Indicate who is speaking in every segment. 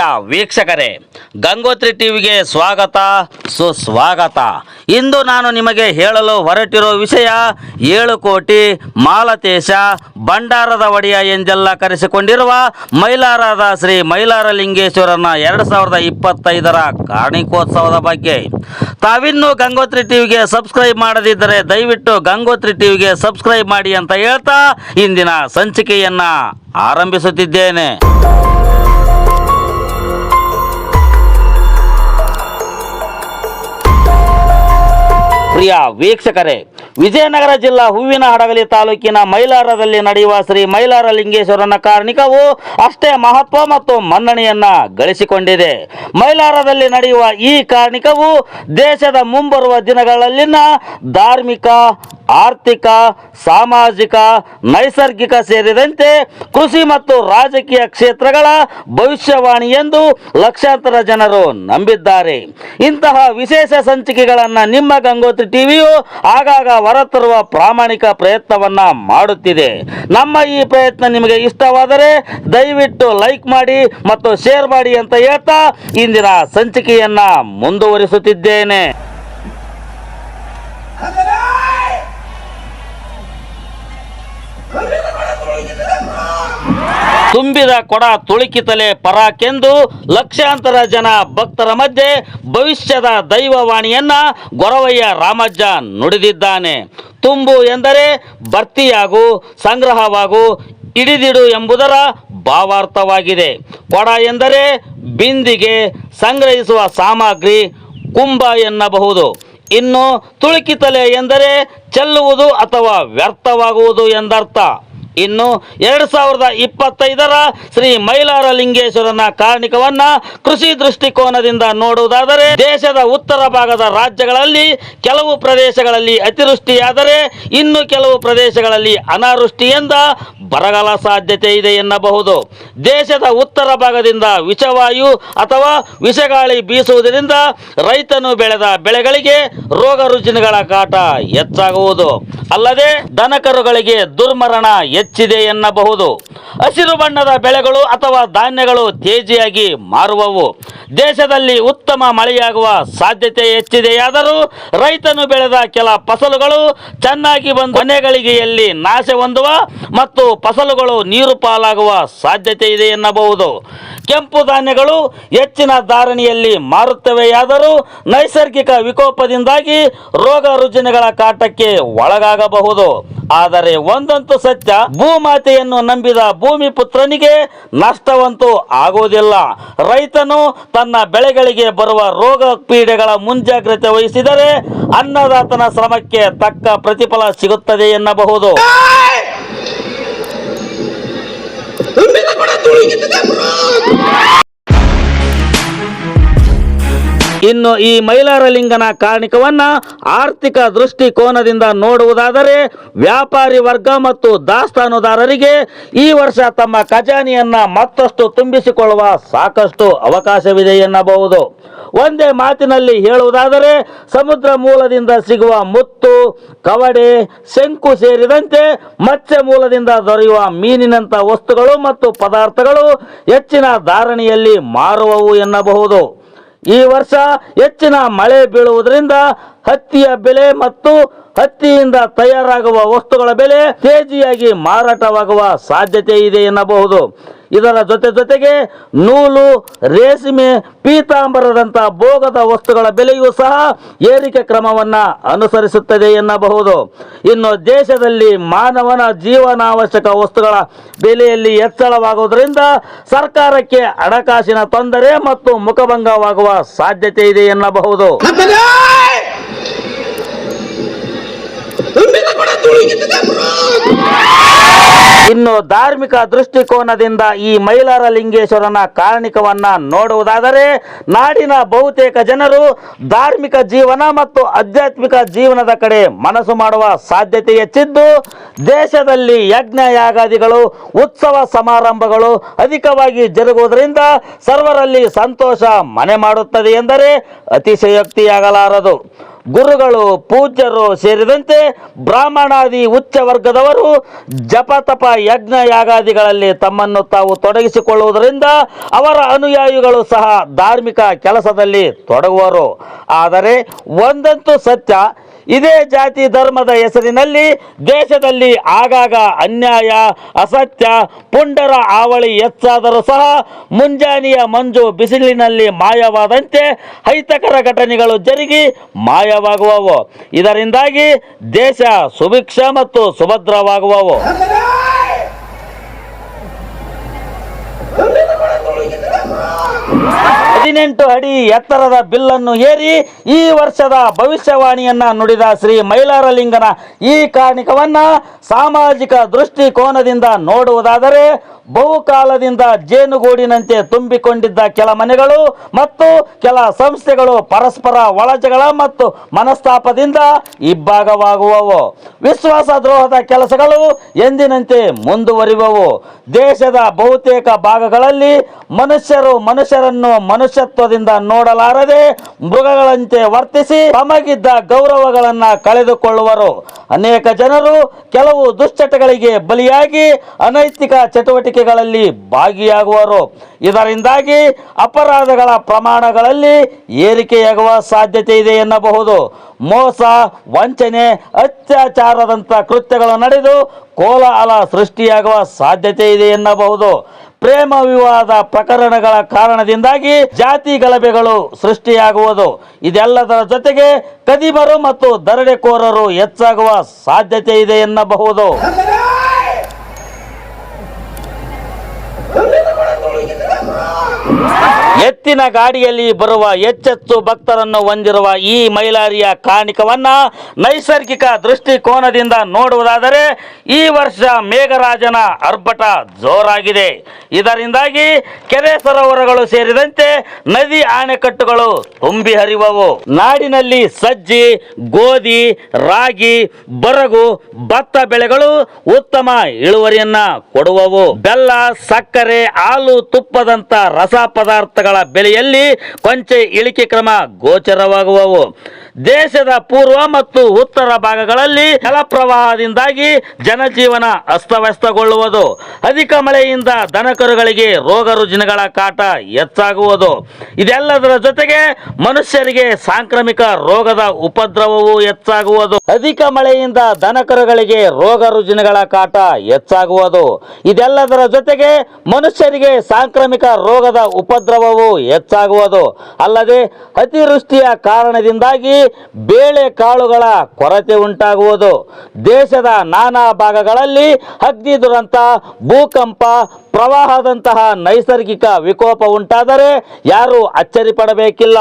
Speaker 1: ಪ್ರಿಯ ವೀಕ್ಷಕರೇ, ಗಂಗೋತ್ರಿ ಟಿವಿಗೆ ಸ್ವಾಗತ, ಸುಸ್ವಾಗತ. ಇಂದು ನಾನು ನಿಮಗೆ ಹೇಳಲು ಹೊರಟಿರೋ ವಿಷಯ, ಏಳು ಕೋಟಿ ಮಾಲತೇಶ ಭಂಡಾರದ ಒಡೆಯ ಎಂದೆಲ್ಲ ಕರೆಸಿಕೊಂಡಿರುವ ಮೈಲಾರದ ಶ್ರೀ ಮೈಲಾರ ಲಿಂಗೇಶ್ವರನ ಎರಡು ಸಾವಿರದ ಇಪ್ಪತ್ತೈದರ ಕಾರ್ಣಿಕೋತ್ಸವದ ಬಗ್ಗೆ. ತಾವಿನ್ನೂ ಗಂಗೋತ್ರಿ ಟಿವಿಗೆ ಸಬ್ಸ್ಕ್ರೈಬ್ ಮಾಡದಿದ್ದರೆ ದಯವಿಟ್ಟು ಗಂಗೋತ್ರಿ ಟಿವಿಗೆ ಸಬ್ಸ್ಕ್ರೈಬ್ ಮಾಡಿ ಅಂತ ಹೇಳ್ತಾ ಇಂದಿನ ಸಂಚಿಕೆಯನ್ನ ಆರಂಭಿಸುತ್ತಿದ್ದೇನೆ. ಪ್ರಿಯ ವೀಕ್ಷಕರೇ, ವಿಜಯನಗರ ಜಿಲ್ಲಾ ಹೂವಿನ ಹಡಗಲಿ ತಾಲೂಕಿನ ಮೈಲಾರದಲ್ಲಿ ನಡೆಯುವ ಶ್ರೀ ಮೈಲಾರ ಲಿಂಗೇಶ್ವರನ ಕಾರ್ಣಿಕವು ಅಷ್ಟೇ ಮಹತ್ವ ಮತ್ತು ಮನ್ನಣೆಯನ್ನ ಗಳಿಸಿಕೊಂಡಿದೆ. ಮೈಲಾರದಲ್ಲಿ ನಡೆಯುವ ಈ ಕಾರ್ಣಿಕವು ದೇಶದ ಮುಂಬರುವ ದಿನಗಳಲ್ಲಿನ ಧಾರ್ಮಿಕ ಆರ್ಥಿಕ, ಸಾಮಾಜಿಕ, ನೈಸರ್ಗಿಕ ಸೇರಿದಂತೆ ಕೃಷಿ ಮತ್ತು ರಾಜಕೀಯ ಕ್ಷೇತ್ರಗಳ ಭವಿಷ್ಯವಾಣಿ ಎಂದು ಲಕ್ಷಾಂತರ ಜನರು ನಂಬಿದ್ದಾರೆ. ಇಂತಹ ವಿಶೇಷ ಸಂಚಿಕೆಗಳನ್ನು ನಿಮ್ಮ ಗಂಗೋತ್ರಿ ಟಿವಿಯು ಆಗಾಗ ಹೊರತರುವ ಪ್ರಾಮಾಣಿಕ ಪ್ರಯತ್ನವನ್ನ ಮಾಡುತ್ತಿದೆ. ನಮ್ಮ ಈ ಪ್ರಯತ್ನ ನಿಮಗೆ ಇಷ್ಟವಾದರೆ ದಯವಿಟ್ಟು ಲೈಕ್ ಮಾಡಿ ಮತ್ತು ಶೇರ್ ಮಾಡಿ ಅಂತ ಹೇಳ್ತಾ ಇಂದಿನ ಸಂಚಿಕೆಯನ್ನ ಮುಂದುವರಿಸುತ್ತಿದ್ದೇನೆ. ತುಂಬಿದ ಕೊಡ ತುಳುಕಿತಲೆ ಪರಾಕೆಂದು ಲಕ್ಷಾಂತರ ಜನ ಭಕ್ತರ ಮಧ್ಯೆ ಭವಿಷ್ಯದ ದೈವವಾಣಿಯನ್ನ ಗೊರವಯ್ಯ ರಾಮಜ್ಜ ನುಡಿದಿದ್ದಾನೆ. ತುಂಬು ಎಂದರೆ ಭರ್ತಿಯಾಗು, ಸಂಗ್ರಹವಾಗು, ಹಿಡಿದಿಡು ಎಂಬುದರ ಭಾವಾರ್ಥವಾಗಿದೆ. ಕೊಡ ಎಂದರೆ ಬಿಂದಿಗೆ ಸಂಗ್ರಹಿಸುವ ಸಾಮಗ್ರಿ, ಕುಂಭ ಎನ್ನಬಹುದು. ಇನ್ನು ತುಳುಕಿತಲೆ ಎಂದರೆ ಚೆಲ್ಲುವುದು ಅಥವಾ ವ್ಯರ್ಥವಾಗುವುದು ಎಂದರ್ಥ. ಇನ್ನು ಎರಡು ಸಾವಿರದ ಇಪ್ಪತ್ತೈದರ ಶ್ರೀ ಮೈಲಾರ ಲಿಂಗೇಶ್ವರನ ಕಾರ್ಣಿಕವನ್ನ ಕೃಷಿ ದೃಷ್ಟಿಕೋನದಿಂದ ನೋಡುವುದಾದರೆ ದೇಶದ ಉತ್ತರ ಭಾಗದ ರಾಜ್ಯಗಳಲ್ಲಿ ಕೆಲವು ಪ್ರದೇಶಗಳಲ್ಲಿ ಅತಿವೃಷ್ಟಿಯಾದರೆ ಇನ್ನು ಕೆಲವು ಪ್ರದೇಶಗಳಲ್ಲಿ ಅನಾವೃಷ್ಟಿಯಿಂದ ಬರಗಾಲ ಸಾಧ್ಯತೆ ಇದೆ ಎನ್ನಬಹುದು. ದೇಶದ ಉತ್ತರ ಭಾಗದಿಂದ ವಿಷವಾಯು ಅಥವಾ ವಿಷಗಾಳಿ ಬೀಸುವುದರಿಂದ ರೈತನು ಬೆಳೆದ ಬೆಳೆಗಳಿಗೆ ರೋಗ ರುಜಿನಗಳ ಕಾಟ ಹೆಚ್ಚಾಗುವುದು. ಅಲ್ಲದೆ ದನಕರುಗಳಿಗೆ ದುರ್ಮರಣ ಹೆಚ್ಚಿದೆ ಎನ್ನಬಹುದು. ಹಸಿರು ಬಣ್ಣದ ಬೆಳೆಗಳು ಅಥವಾ ಧಾನ್ಯಗಳು ತೇಜಿಯಾಗಿ ಮಾರುವವು. ದೇಶದಲ್ಲಿ ಉತ್ತಮ ಮಳೆಯಾಗುವ ಸಾಧ್ಯತೆ ಹೆಚ್ಚಿದೆಯಾದರೂ ರೈತನು ಬೆಳೆದ ಕೆಲ ಫಸಲುಗಳು ಚೆನ್ನಾಗಿ ಬಂದು ಕೊನೆಗಳಿಗೆಯಲ್ಲಿ ನಾಶ ಹೊಂದುವ ಮತ್ತು ಫಸಲುಗಳು ನೀರು ಪಾಲಾಗುವ ಸಾಧ್ಯತೆ ಇದೆ ಎನ್ನಬಹುದು. ಕೆಂಪು ಧಾನ್ಯಗಳು ಹೆಚ್ಚಿನ ಧಾರಣೆಯಲ್ಲಿ ಮಾರುತ್ತವೆಯಾದರೂ ನೈಸರ್ಗಿಕ ವಿಕೋಪದಿಂದಾಗಿ ರೋಗ ರುಜಿನಗಳ ಕಾಟಕ್ಕೆ ಒಳಗಾಗಬಹುದು. ಆದರೆ ಒಂದಂತೂ ಸತ್ಯ, ಭೂಮಾತೆಯನ್ನು ನಂಬಿದ ಭೂಮಿ ಪುತ್ರನಿಗೆ ನಷ್ಟವಂತೂ ಆಗುವುದಿಲ್ಲ. ರೈತನು ತನ್ನ ಬೆಳೆಗಳಿಗೆ ಬರುವ ರೋಗ ಪೀಡೆಗಳ ಮುಂಜಾಗ್ರತೆ ವಹಿಸಿದರೆ ಅನ್ನದಾತನ ಶ್ರಮಕ್ಕೆ ತಕ್ಕ ಪ್ರತಿಫಲ ಸಿಗುತ್ತದೆ ಎನ್ನಬಹುದು. படம் தொழிக்கிட்டு தான் ಇನ್ನು ಈ ಮೈಲಾರಲಿಂಗನ ಕಾರಣಿಕವನ್ನ ಆರ್ಥಿಕ ದೃಷ್ಟಿಕೋನದಿಂದ ನೋಡುವುದಾದರೆ ವ್ಯಾಪಾರಿ ವರ್ಗ ಮತ್ತು ದಾಸ್ತಾನುದಾರರಿಗೆ ಈ ವರ್ಷ ತಮ್ಮ ಖಜಾನೆಯನ್ನ ಮತ್ತಷ್ಟು ತುಂಬಿಸಿಕೊಳ್ಳುವ ಸಾಕಷ್ಟು ಅವಕಾಶವಿದೆ ಎನ್ನಬಹುದು. ಒಂದೇ ಮಾತಿನಲ್ಲಿ ಹೇಳುವುದಾದರೆ ಸಮುದ್ರ ಮೂಲದಿಂದ ಸಿಗುವ ಮುತ್ತು, ಕವಡೆ, ಶಂಕು ಸೇರಿದಂತೆ ಮತ್ಸ್ಯ ಮೂಲದಿಂದ ದೊರೆಯುವ ಮೀನಿನಂಥ ವಸ್ತುಗಳು ಮತ್ತು ಪದಾರ್ಥಗಳು ಹೆಚ್ಚಿನ ಧಾರಣೆಯಲ್ಲಿ ಮಾರುವವು ಎನ್ನಬಹುದು. ಈ ವರ್ಷ ಹೆಚ್ಚಿನ ಮಳೆ ಬೀಳುವುದರಿಂದ ಹತ್ತಿಯ ಬೆಲೆ ಮತ್ತು ಹತ್ತಿಯಿಂದ ತಯಾರಾಗುವ ವಸ್ತುಗಳ ಬೆಲೆ ತೇಜಿಯಾಗಿ ಮಾರಾಟವಾಗುವ ಸಾಧ್ಯತೆ ಇದೆ ಎನ್ನಬಹುದು. ಇದರ ಜೊತೆ ಜೊತೆಗೆ ನೂಲು, ರೇಷ್ಮೆ ಪೀತಾಂಬರದಂಥ ಭೋಗದ ವಸ್ತುಗಳ ಬೆಲೆಯೂ ಸಹ ಏರಿಕೆ ಕ್ರಮವನ್ನ ಅನುಸರಿಸುತ್ತದೆ ಎನ್ನಬಹುದು. ಇನ್ನು ದೇಶದಲ್ಲಿ ಮಾನವನ ಜೀವನಾವಶ್ಯಕ ವಸ್ತುಗಳ ಬೆಲೆಯಲ್ಲಿ ಹೆಚ್ಚಳವಾಗುವುದರಿಂದ ಸರ್ಕಾರಕ್ಕೆ ಹಣಕಾಸಿನ ತೊಂದರೆ ಮತ್ತು ಮುಖಭಂಗವಾಗುವ ಸಾಧ್ಯತೆ ಇದೆ ಎನ್ನಬಹುದು. ಇನ್ನು ಧಾರ್ಮಿಕ ದೃಷ್ಟಿಕೋನದಿಂದ ಈ ಮೈಲಾರ ಲಿಂಗೇಶ್ವರನ ಕಾರಣಿಕವನ್ನ ನೋಡುವುದಾದರೆ ನಾಡಿನ ಬಹುತೇಕ ಜನರು ಧಾರ್ಮಿಕ ಜೀವನ ಮತ್ತು ಆಧ್ಯಾತ್ಮಿಕ ಜೀವನದ ಕಡೆ ಮನಸ್ಸು ಮಾಡುವ ಸಾಧ್ಯತೆ ಹೆಚ್ಚಿದ್ದು, ದೇಶದಲ್ಲಿ ಯಜ್ಞ ಯಾಗಾದಿಗಳು ಉತ್ಸವ ಸಮಾರಂಭಗಳು ಅಧಿಕವಾಗಿ ಜರುಗುವುದರಿಂದ ಸರ್ವರಲ್ಲಿ ಸಂತೋಷ ಮನೆ ಮಾಡುತ್ತದೆ ಎಂದರೆ ಅತಿಶಯೋಕ್ತಿಯಾಗಲಾರದು. ಗುರುಗಳು, ಪೂಜ್ಯರು ಸೇರಿದಂತೆ ಬ್ರಾಹ್ಮಣಾದಿ ಉಚ್ಚ ವರ್ಗದವರು ಜಪತಪ ಯಜ್ಞ ಯಾಗಾದಿಗಳಲ್ಲಿ ತಮ್ಮನ್ನು ತಾವು ತೊಡಗಿಸಿಕೊಳ್ಳುವುದರಿಂದ ಅವರ ಅನುಯಾಯಿಗಳು ಸಹ ಧಾರ್ಮಿಕ ಕೆಲಸದಲ್ಲಿ ತೊಡಗುವರು. ಆದರೆ ಒಂದಂತೂ ಸತ್ಯ ಇದೇ ಜಾತಿ ಧರ್ಮದ ಹೆಸರಿನಲ್ಲಿ ದೇಶದಲ್ಲಿ ಆಗಾಗ ಅನ್ಯಾಯ, ಅಸತ್ಯ, ಪುಂಡರ ಆವಳಿ ಹೆಚ್ಚಾದರೂ ಸಹ ಮುಂಜಾನೆಯ ಮಂಜು ಬಿಸಿಲಿನಲ್ಲಿ ಮಾಯವಾದಂತೆ ಅಹಿತಕರ ಘಟನೆಗಳು ಜರುಗಿ ಮಾಯವಾಗುವವು. ಇದರಿಂದಾಗಿ ದೇಶ ಸುಭಿಕ್ಷ ಮತ್ತು ಸುಭದ್ರವಾಗುವವು. ಹದಿನೆಂಟು ಅಡಿ ಎತ್ತರದ ಬಿಲ್ಲನ್ನು ಏರಿ ಈ ವರ್ಷದ ಭವಿಷ್ಯವಾಣಿಯನ್ನ ನುಡಿದ ಶ್ರೀ ಮೈಲಾರಲಿಂಗನ ಈ ಕಾರಣಿಕವನ್ನ ಸಾಮಾಜಿಕ ದೃಷ್ಟಿಕೋನದಿಂದ ನೋಡುವುದಾದರೆ ಬಹುಕಾಲದಿಂದ ಜೇನುಗೂಡಿನಂತೆ ತುಂಬಿಕೊಂಡಿದ್ದ ಕೆಲ ಮನೆಗಳು ಮತ್ತು ಕೆಲ ಸಂಸ್ಥೆಗಳು ಪರಸ್ಪರ ಒಳಜಗಳ ಮತ್ತು ಮನಸ್ತಾಪದಿಂದ ಇಬ್ಬಾಗವಾಗುವವು. ವಿಶ್ವಾಸ ದ್ರೋಹದ ಕೆಲಸಗಳು ಎಂದಿನಂತೆ ಮುಂದುವರಿಯುವವು ದೇಶದ ಬಹುತೇಕ ಭಾಗಗಳಲ್ಲಿ ಮನುಷ್ಯರು ಮನುಷ್ಯರನ್ನು ಮನುಷ್ಯತ್ವದಿಂದ ನೋಡಲಾರದೆ ಮೃಗಗಳಂತೆ ವರ್ತಿಸಿ ತಮಗಿದ್ದ ಗೌರವಗಳನ್ನ ಕಳೆದುಕೊಳ್ಳುವರು. ಅನೇಕ ಜನರು ಕೆಲವು ದುಶ್ಚಟಗಳಿಗೆ ಬಲಿಯಾಗಿ ಅನೈತಿಕ ಚಟುವಟಿಕೆಗಳಲ್ಲಿ ಭಾಗಿಯಾಗುವರು. ಇದರಿಂದಾಗಿ ಅಪರಾಧಗಳ ಪ್ರಮಾಣಗಳಲ್ಲಿ ಏರಿಕೆಯಾಗುವ ಸಾಧ್ಯತೆ ಇದೆ ಎನ್ನಬಹುದು. ಮೋಸ, ವಂಚನೆ, ಅತ್ಯಾಚಾರದಂಥ ಕೃತ್ಯಗಳು ನಡೆದು ಕೋಲಾಹಲ ಸೃಷ್ಟಿಯಾಗುವ ಸಾಧ್ಯತೆ ಇದೆ ಎನ್ನಬಹುದು. ಪ್ರೇಮ ವಿವಾದ ಪ್ರಕರಣಗಳ ಕಾರಣದಿಂದಾಗಿ ಜಾತಿ ಗಲಭೆಗಳು ಸೃಷ್ಟಿಯಾಗುವುದು. ಇದೆಲ್ಲದರ ಜೊತೆಗೆ ಕದಿಬರು ಮತ್ತು ದರಡೆಕೋರರು ಹೆಚ್ಚಾಗುವ ಸಾಧ್ಯತೆ ಇದೆ ಎನ್ನಬಹುದು. ಎತ್ತಿನ ಗಾಡಿಯಲ್ಲಿ ಬರುವ ಹೆಚ್ಚೆತ್ತು ಭಕ್ತರನ್ನು ಹೊಂದಿರುವ ಈ ಮೈಲಾರಿಯ ಕಾಣಿಕವನ್ನ ನೈಸರ್ಗಿಕ ದೃಷ್ಟಿಕೋನದಿಂದ ನೋಡುವುದಾದರೆ ಈ ವರ್ಷ ಮೇಘರಾಜನ ಅರ್ಭಟ ಜೋರಾಗಿದೆ. ಇದರಿಂದಾಗಿ ಕೆರೆ ಸರೋವರಗಳು ಸೇರಿದಂತೆ ನದಿ ಆಣೆಕಟ್ಟುಗಳು ತುಂಬಿ ಹರಿವವು ನಾಡಿನಲ್ಲಿ ಸಜ್ಜಿ, ಗೋಧಿ, ರಾಗಿ, ಬರಗು, ಭತ್ತ ಬೆಳೆಗಳು ಉತ್ತಮ ಇಳುವರಿಯನ್ನ ಕೊಡುವವು. ಬೆಲ್ಲ, ಸಕ್ಕರೆ, ಹಾಲು ತುಪ್ಪದಂತ ರಸ ಪದಾರ್ಥಗಳ ಬೆಲೆಯಲ್ಲಿ ಕೊಂಚ ಇಳಿಕೆ ಕ್ರಮ ಗೋಚರವಾಗುವವು. ದೇಶದ ಪೂರ್ವ ಮತ್ತು ಉತ್ತರ ಭಾಗಗಳಲ್ಲಿ ಜಲಪ್ರವಾಹದಿಂದಾಗಿ ಜನಜೀವನ ಅಸ್ತವ್ಯಸ್ತಗೊಳ್ಳುವುದು. ಅಧಿಕ ಮಳೆಯಿಂದ ದನಕರುಗಳಿಗೆ ರೋಗ ರುಜಿನಗಳ ಕಾಟ ಹೆಚ್ಚಾಗುವುದು. ಇದೆಲ್ಲದರ ಜೊತೆಗೆ ಮನುಷ್ಯರಿಗೆ ಸಾಂಕ್ರಾಮಿಕ ರೋಗದ ಉಪದ್ರವವು ಹೆಚ್ಚಾಗುವುದು. ಅಧಿಕ ಮಳೆಯಿಂದ ದನಕರುಗಳಿಗೆ ರೋಗ ರುಜಿನಗಳ ಕಾಟ ಹೆಚ್ಚಾಗುವುದು. ಇದೆಲ್ಲದರ ಜೊತೆಗೆ ಮನುಷ್ಯರಿಗೆ ಸಾಂಕ್ರಾಮಿಕ ರೋಗದ ಉಪದ್ರವವು ಹೆಚ್ಚಾಗುವುದು. ಅಲ್ಲದೆ ಅತಿವೃಷ್ಟಿಯ ಕಾರಣದಿಂದಾಗಿ ಬೇಳೆ ಕಾಳುಗಳ ಕೊರತೆ ಉಂಟಾಗುವುದು. ದೇಶದ ನಾನಾ ಭಾಗಗಳಲ್ಲಿ ಅಗ್ನಿ ದುರಂತ, ಭೂಕಂಪ, ಪ್ರವಾಹದಂತಹ ನೈಸರ್ಗಿಕ ವಿಕೋಪ ಉಂಟಾದರೆ ಯಾರೂ ಅಚ್ಚರಿ ಪಡಬೇಕಿಲ್ಲ.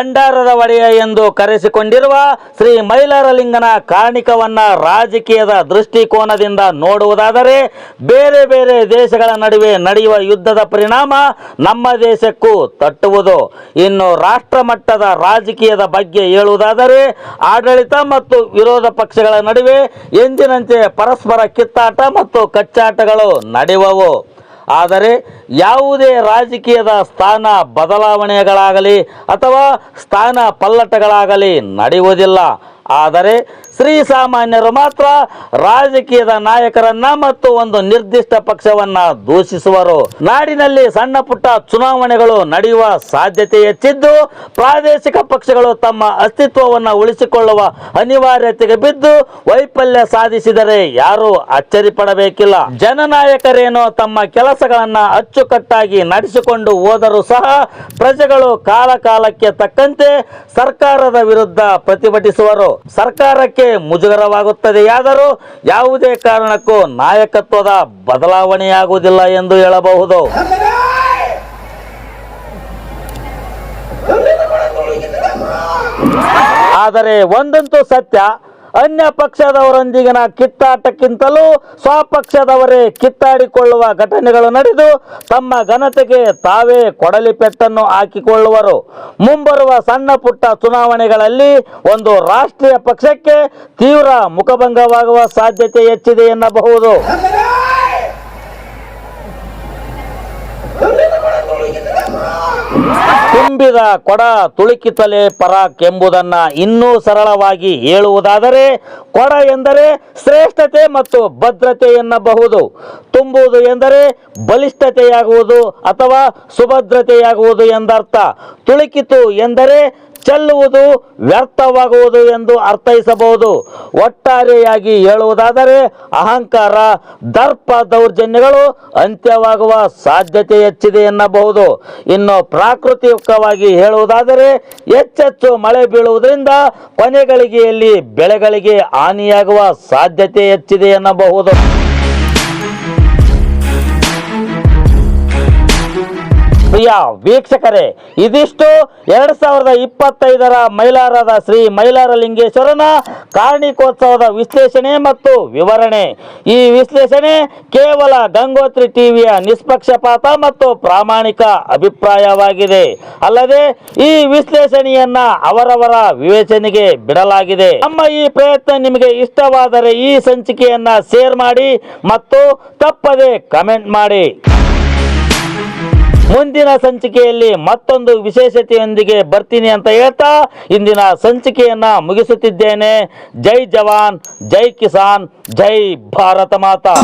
Speaker 1: ಭಂಡಾರದ ಒಡೆಯ ಎಂದು ಕರೆಸಿಕೊಂಡಿರುವ ಶ್ರೀ ಮೈಲಾರಲಿಂಗನ ಕಾರಣಿಕವನ್ನ ರಾಜಕೀಯದ ದೃಷ್ಟಿಕೋನದಿಂದ ನೋಡುವುದಾದರೆ ಬೇರೆ ಬೇರೆ ದೇಶಗಳ ನಡುವೆ ನಡೆಯುವ ಯುದ್ಧದ ಪರಿಣಾಮ ನಮ್ಮ ದೇಶಕ್ಕೂ ತಟ್ಟುವುದು. ಇನ್ನು ರಾಷ್ಟ್ರ ಮಟ್ಟದ ರಾಜಕೀಯದ ಬಗ್ಗೆ ಹೇಳುವುದಾದರೆ ಆಡಳಿತ ಮತ್ತು ವಿರೋಧ ಪಕ್ಷಗಳ ನಡುವೆ ಎಂದಿನಂತೆ ಪರಸ್ಪರ ಕಿತ್ತಾಟ ಮತ್ತು ಕಚ್ಚಾಟಗಳು ನಡೆಯುವವು. ಆದರೆ ಯಾವುದೇ ರಾಜಕೀಯದ ಸ್ಥಾನ ಬದಲಾವಣೆಗಳಾಗಲಿ ಅಥವಾ ಸ್ಥಾನ ಪಲ್ಲಟಗಳಾಗಲಿ ನಡೆಯುವುದಿಲ್ಲ. ಆದರೆ ಶ್ರೀಸಾಮಾನ್ಯರು ಮಾತ್ರ ರಾಜಕೀಯದ ನಾಯಕರನ್ನ ಮತ್ತು ಒಂದು ನಿರ್ದಿಷ್ಟ ಪಕ್ಷವನ್ನ ದೂಷಿಸುವರು. ನಾಡಿನಲ್ಲಿ ಸಣ್ಣ ಪುಟ್ಟ ಚುನಾವಣೆಗಳು ನಡೆಯುವ ಸಾಧ್ಯತೆ ಹೆಚ್ಚಿದ್ದು, ಪ್ರಾದೇಶಿಕ ಪಕ್ಷಗಳು ತಮ್ಮ ಅಸ್ತಿತ್ವವನ್ನು ಉಳಿಸಿಕೊಳ್ಳುವ ಅನಿವಾರ್ಯತೆಗೆ ಬಿದ್ದು ವೈಫಲ್ಯ ಸಾಧಿಸಿದರೆ ಯಾರು ಅಚ್ಚರಿ ಪಡಬೇಕಿಲ್ಲ ಜನನಾಯಕರೇನೋ ತಮ್ಮ ಕೆಲಸಗಳನ್ನ ಅಚ್ಚುಕಟ್ಟಾಗಿ ನಡೆಸಿಕೊಂಡು ಹೋದರೂ ಸಹ ಪ್ರಜೆಗಳು ಕಾಲಕಾಲಕ್ಕೆ ತಕ್ಕಂತೆ ಸರ್ಕಾರದ ವಿರುದ್ಧ ಪ್ರತಿಭಟಿಸುವರು. ಸರ್ಕಾರಕ್ಕೆ ಮುಜುಗರವಾಗುತ್ತದೆಯಾದರೂ ಯಾವುದೇ ಕಾರಣಕ್ಕೂ ನಾಯಕತ್ವದ ಬದಲಾವಣೆಯಾಗುವುದಿಲ್ಲ ಎಂದು ಹೇಳಬಹುದು. ಆದರೆ ಒಂದಂತೂ ಸತ್ಯ ಅನ್ಯ ಪಕ್ಷದವರೊಂದಿಗಿನ ಕಿತ್ತಾಟಕ್ಕಿಂತಲೂ ಸ್ವಪಕ್ಷದವರೇ ಕಿತ್ತಾಡಿಕೊಳ್ಳುವ ಘಟನೆಗಳು ನಡೆದು ತಮ್ಮ ಘನತೆಗೆ ತಾವೇ ಕೊಡಲಿ ಪೆಟ್ಟನ್ನು ಹಾಕಿಕೊಳ್ಳುವರು. ಮುಂಬರುವ ಸಣ್ಣ ಪುಟ್ಟ ಚುನಾವಣೆಗಳಲ್ಲಿ ಒಂದು ರಾಷ್ಟ್ರೀಯ ಪಕ್ಷಕ್ಕೆ ತೀವ್ರ ಮುಖಭಂಗವಾಗುವ ಸಾಧ್ಯತೆ ಹೆಚ್ಚಿದೆ ಎನ್ನಬಹುದು. ತುಂಬಿದ ಕೊಡ ತುಳುಕಿತಲೆ ಪರಾಕ್ ಎಂಬುದನ್ನ ಇನ್ನೂ ಸರಳವಾಗಿ ಹೇಳುವುದಾದರೆ, ಕೊಡ ಎಂದರೆ ಶ್ರೇಷ್ಠತೆ ಮತ್ತು ಭದ್ರತೆ ಎನ್ನಬಹುದು. ತುಂಬುವುದು ಎಂದರೆ ಬಲಿಷ್ಠತೆಯಾಗುವುದು ಅಥವಾ ಸುಭದ್ರತೆಯಾಗುವುದು ಎಂದರ್ಥ. ತುಳುಕಿತು ಎಂದರೆ ಚೆಲ್ಲುವುದು ವ್ಯರ್ಥವಾಗುವುದು ಎಂದು ಅರ್ಥೈಸಬಹುದು. ಒಟ್ಟಾರೆಯಾಗಿ ಹೇಳುವುದಾದರೆ, ಅಹಂಕಾರ, ದರ್ಪ ದೌರ್ಜನ್ಯಗಳು ಅಂತ್ಯವಾಗುವ ಸಾಧ್ಯತೆ ಹೆಚ್ಚಿದೆ ಎನ್ನಬಹುದು. ಇನ್ನು ಪ್ರಾಕೃತಿಕವಾಗಿ ಹೇಳುವುದಾದರೆ ಹೆಚ್ಚೆಚ್ಚು ಮಳೆ ಬೀಳುವುದರಿಂದ ಕೊನೆಗಳಿಗೆಯಲ್ಲಿ ಬೆಳೆಗಳಿಗೆ ಹಾನಿಯಾಗುವ ಸಾಧ್ಯತೆ ಹೆಚ್ಚಿದೆ ಎನ್ನಬಹುದು. ಪ್ರಿಯ ವೀಕ್ಷಕರೇ, ಇದಿಷ್ಟು ಎರಡ್ ಸಾವಿರದ ಇಪ್ಪತ್ತೈದರ ಮೈಲಾರದ ಶ್ರೀ ಮೈಲಾರಲಿಂಗೇಶ್ವರನ ಕಾರ್ಣಿಕೋತ್ಸವದ ವಿಶ್ಲೇಷಣೆ ಮತ್ತು ವಿವರಣೆ. ಈ ವಿಶ್ಲೇಷಣೆ ಕೇವಲ ಗಂಗೋತ್ರಿ ಟಿವಿಯ ನಿಷ್ಪಕ್ಷಪಾತ ಮತ್ತು ಪ್ರಾಮಾಣಿಕ ಅಭಿಪ್ರಾಯವಾಗಿದೆ. ಅಲ್ಲದೆ ಈ ವಿಶ್ಲೇಷಣೆಯನ್ನ ಅವರವರ ವಿವೇಚನೆಗೆ ಬಿಡಲಾಗಿದೆ. ನಮ್ಮ ಈ ಪ್ರಯತ್ನ ನಿಮಗೆ ಇಷ್ಟವಾದರೆ ಈ ಸಂಚಿಕೆಯನ್ನ ಶೇರ್ ಮಾಡಿ ಮತ್ತು ತಪ್ಪದೆ ಕಮೆಂಟ್ ಮಾಡಿ. ಮುಂದಿನ ಸಂಚಿಕೆಯಲ್ಲಿ ಮತ್ತೊಂದು ವಿಶೇಷತೆಯೊಂದಿಗೆ ಬರ್ತೀನಿ ಅಂತ ಹೇಳ್ತಾ ಇಂದಿನ ಸಂಚಿಕೆಯನ್ನ ಮುಗಿಸುತ್ತಿದ್ದೇನೆ. ಜೈ ಜವಾನ್, ಜೈ ಕಿಸಾನ್, ಜೈ ಭಾರತ ಮಾತಾ.